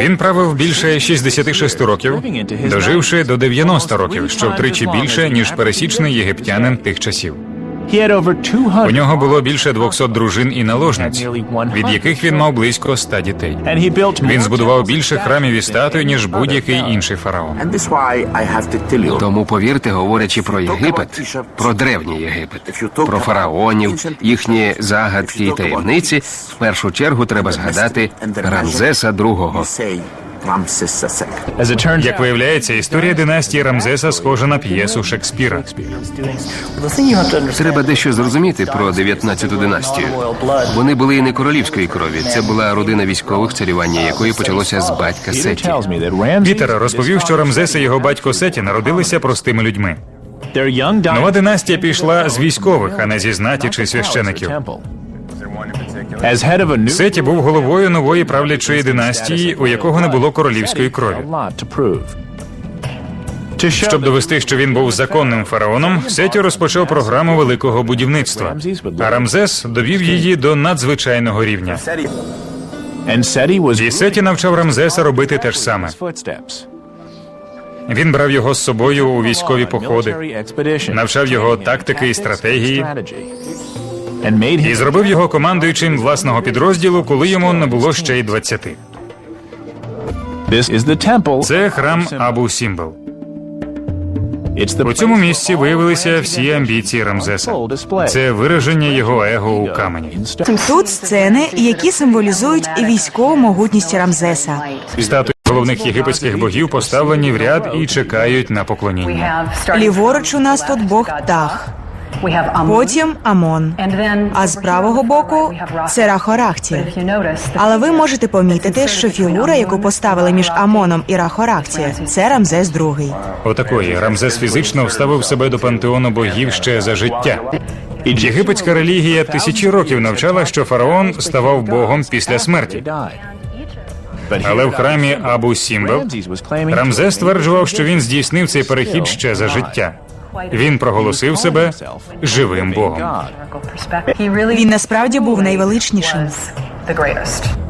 Він правив більше 66 років, доживши до 90 років, що втричі більше ніж пересічний єгиптянин тих часів. У нього було більше 200 дружин і наложниць, від яких він мав близько 100 дітей. Він збудував більше храмів і статуй, ніж будь-який інший фараон. And this why I have to tell you. Тому повірте, говорячи про Єгипет, про древній Єгипет, про фараонів, їхні загадки і таємниці, в першу чергу треба згадати Рамзеса II. You say Ramses Як виявляється, історія династії Рамзеса схожа на п'єсу Шекспіра. Треба дещо зрозуміти про 19-ту династію. Вони були і не королівської крові. Це була родина військових, царювання якої почалося з батька Сеті. Пітер розповів, що Рамзес і його батько Сеті народилися простими людьми. Нова династія пішла з військових, а не зі знаті чи священиків. Сеті був головою нової правлячої династії, у якого не було королівської крові. Щоб довести, що він був законним фараоном, Сеті розпочав програму великого будівництва. А Рамзес довів її до надзвичайного рівня. І Сеті навчав Рамзеса робити те ж саме. Він брав його з собою у військові походи, навчав його тактики і стратегії, і зробив його командуючим власного підрозділу, коли йому не було ще й 20. Це храм Абу Сімбел. У цьому місці виявилися всі амбіції Рамзеса. Це вираження його его у камені. Тут сцени, які символізують військову могутність Рамзеса. Статуї головних єгипетських богів поставлені в ряд і чекають на поклоніння. Ліворуч у нас тут бог птах, потім Амон, а з правого боку це Рахорахті. Але ви можете помітити, що фігура, яку поставили між Амоном і Рахорахті, це Рамзес II. Отакої Рамзес фізично вставив себе до пантеону богів ще за життя. Єгипетська релігія тисячі років навчала, що фараон ставав богом після смерті. Але в храмі Абу Сімбел Рамзес стверджував, що він здійснив цей перехід ще за життя. Він проголосив себе живим богом. Він насправді був найвеличнішим. the greatest.